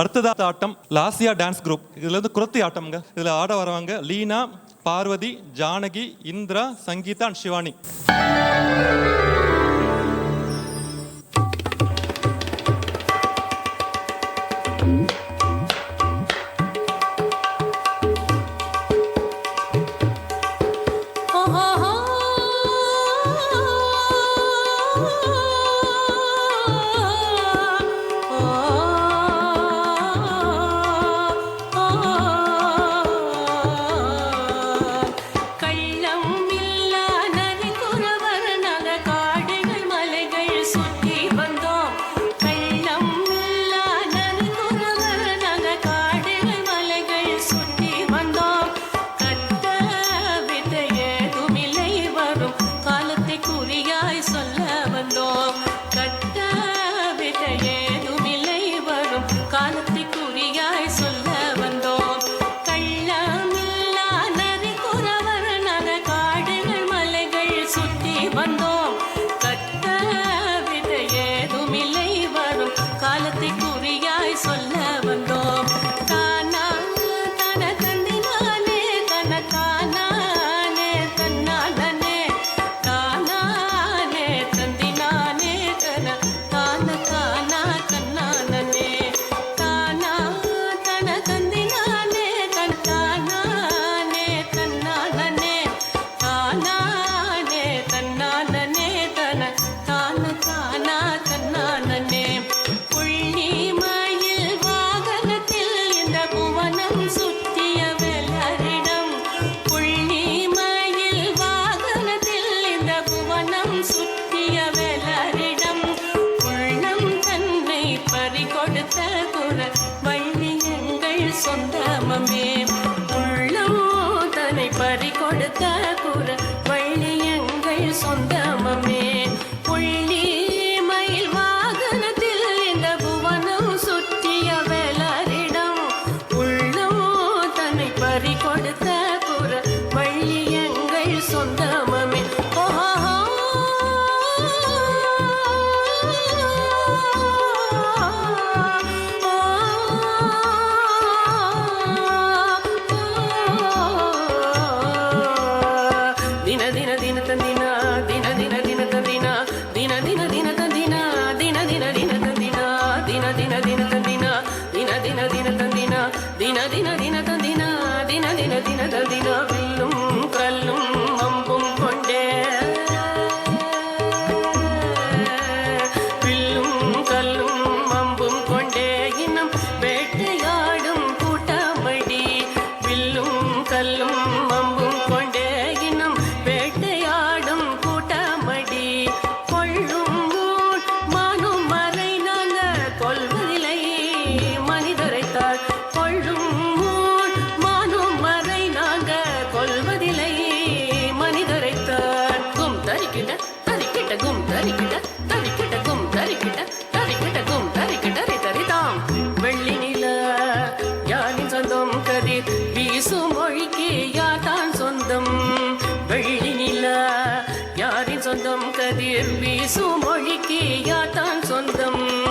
அடுத்ததாக ஆட்டம் Lasya dance group. இதில் வந்து குரத்தி ஆட்டம்ங்க. இதில் ஆட வரவங்க லீனா பார்வதி ஜானகி இந்திரா சங்கீதா அண்ட் சிவானி. tomando தான் சொந்தம் கதிர் வீசும் மொழிக்கு யா சொந்தம்?